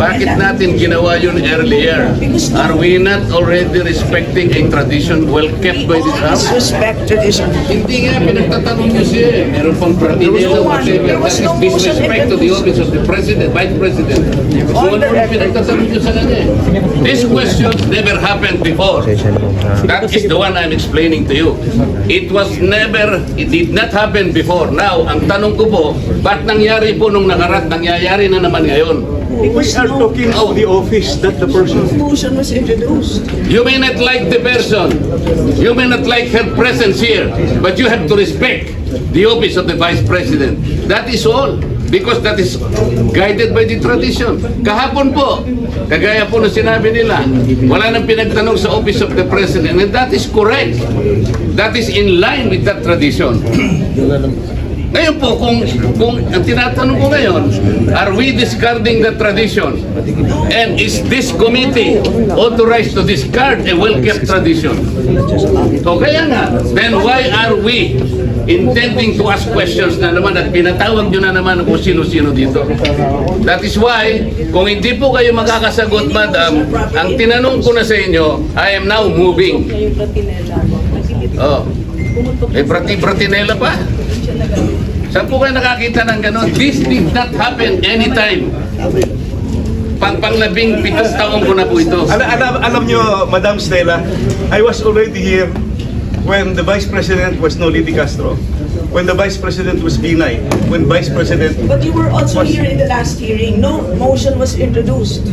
Bakit natin ginawa yun earlier? Are we not already respecting a tradition well kept by this house? Disrespect tradition. Hindi nga, pinagtatanong niyo siya eh. Meron pang pratinelo, whatever. There was That is disrespect to the office of the president, vice president. Kung ano pinagtatanong niyo sa kanya eh. These questions never happened before. That is the one I'm explaining to you. It was never, it did not happen before. Now, ang tanong ko po, ba't nangyari po nung nakarat, nangyayari na naman ngayon? We are talking of the office, not the person. Motion was introduced. You may not like the person, you may not like her presence here, but you have to respect the office of the Vice President. That is all. Because that is guided by the tradition. Kahapon po, kagaya po na sinabi nila, wala nang pinagtanong sa office of the President. And that is correct. That is in line with that tradition. Ngayon po, kung, kung ang tinatanong ko ngayon, are we discarding the tradition? And is this committee authorized to discard a well-kept tradition? So kaya nga, then why are we intending to ask questions na naman at pinatawag nyo na naman kung sino-sino dito? That is why, kung hindi po kayo makakasagot, madam, ang tinanong ko na sa inyo, I am now moving. Oh. Eh, brati-bratinela pa. Saan po kayo nakakita ng gano'n? This did not happen anytime. Pang panglabing pitong taong ko na po ito. Alam, alam, alam nyo, Madam Stella, I was already here when the Vice President was Noliti Castro, when the Vice President was Binay, when Vice President But you were also here in the last hearing. No motion was introduced.